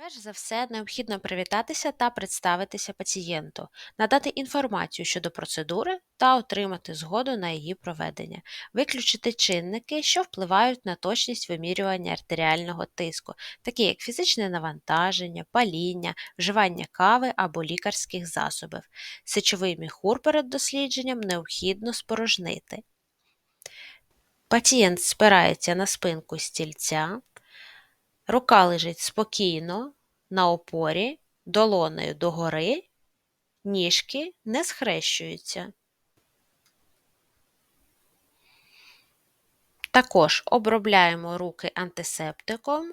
Перш за все, необхідно привітатися та представитися пацієнту, надати інформацію щодо процедури та отримати згоду на її проведення, виключити чинники, що впливають на точність вимірювання артеріального тиску, такі як фізичне навантаження, паління, вживання кави або лікарських засобів. Сечовий міхур перед дослідженням необхідно спорожнити. Пацієнт спирається на спинку стільця, рука лежить спокійно на опорі, долонею догори, ніжки не схрещуються. Також обробляємо руки антисептиком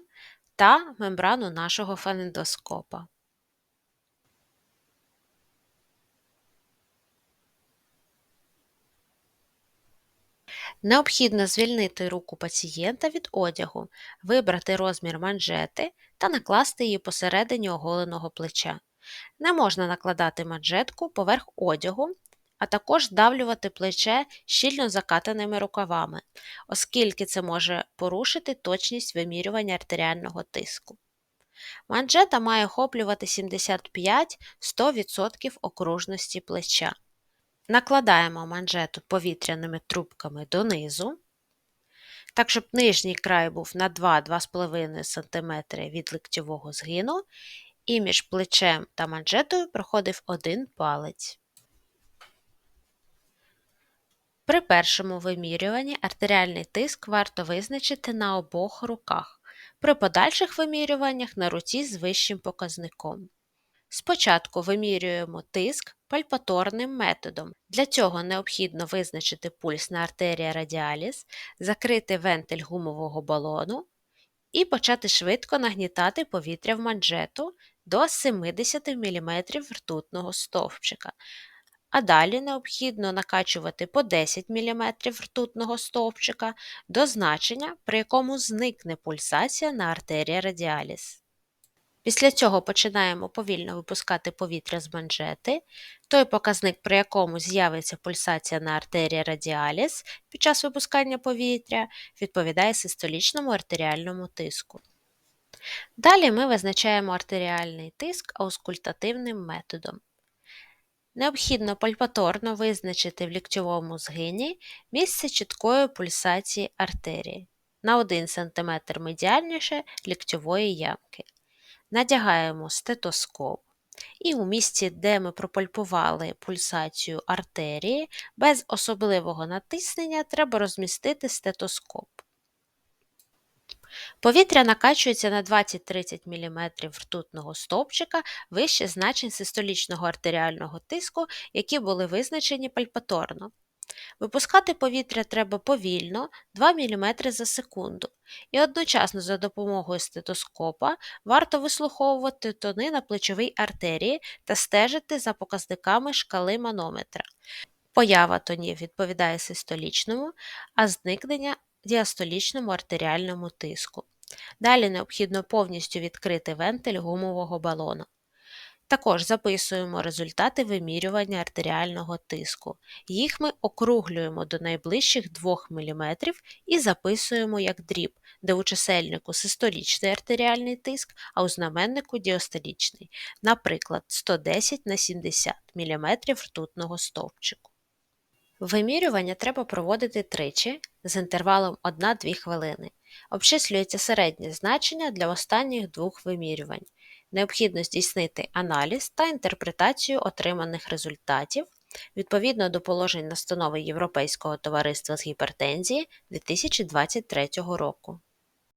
та мембрану нашого фонендоскопа. Необхідно звільнити руку пацієнта від одягу, вибрати розмір манжети та накласти її посередині оголеного плеча. Не можна накладати манжетку поверх одягу, а також давлювати плече щільно закатаними рукавами, оскільки це може порушити точність вимірювання артеріального тиску. Манжета має охоплювати 75-100% окружності плеча. Накладаємо манжету повітряними трубками донизу, так, щоб нижній край був на 2-2,5 см від ліктьового згину, і між плечем та манжетою проходив один палець. При першому вимірюванні артеріальний тиск варто визначити на обох руках, при подальших вимірюваннях на руці з вищим показником. Спочатку вимірюємо тиск пальпаторним методом. Для цього необхідно визначити пульс на артерія радіаліс, закрити вентиль гумового балону і почати швидко нагнітати повітря в манжету до 70 мм ртутного стовпчика. А далі необхідно накачувати по 10 мм ртутного стовпчика до значення, при якому зникне пульсація на артерія радіаліс. Після цього починаємо повільно випускати повітря з манжети. Той показник, при якому з'явиться пульсація на артерії радіаліс під час випускання повітря, відповідає систолічному артеріальному тиску. Далі ми визначаємо артеріальний тиск аускультативним методом. Необхідно пальпаторно визначити в ліктьовому згині місце чіткої пульсації артерії на 1 см медіальніше ліктьової ямки. Надягаємо стетоскоп. І у місці, де ми пропальпували пульсацію артерії, без особливого натиснення треба розмістити стетоскоп. Повітря накачується на 20-30 мм ртутного стовпчика вище значень систолічного артеріального тиску, які були визначені пальпаторно. Випускати повітря треба повільно 2 мм за секунду, і одночасно за допомогою стетоскопа варто вислуховувати тони на плечовій артерії та стежити за показниками шкали манометра. Поява тонів відповідає систолічному, а зникнення діастолічному артеріальному тиску. Далі необхідно повністю відкрити вентиль гумового балона. Також записуємо результати вимірювання артеріального тиску. Їх ми округлюємо до найближчих 2 мм і записуємо як дріб, де у чисельнику систолічний артеріальний тиск, а у знаменнику діастолічний, наприклад, 110 на 70 мм ртутного стовпчику. Вимірювання треба проводити тричі з інтервалом 1-2 хвилини. Обчислюється середнє значення для останніх двох вимірювань. Необхідно здійснити аналіз та інтерпретацію отриманих результатів відповідно до положень настанови Європейського товариства з гіпертензії 2023 року.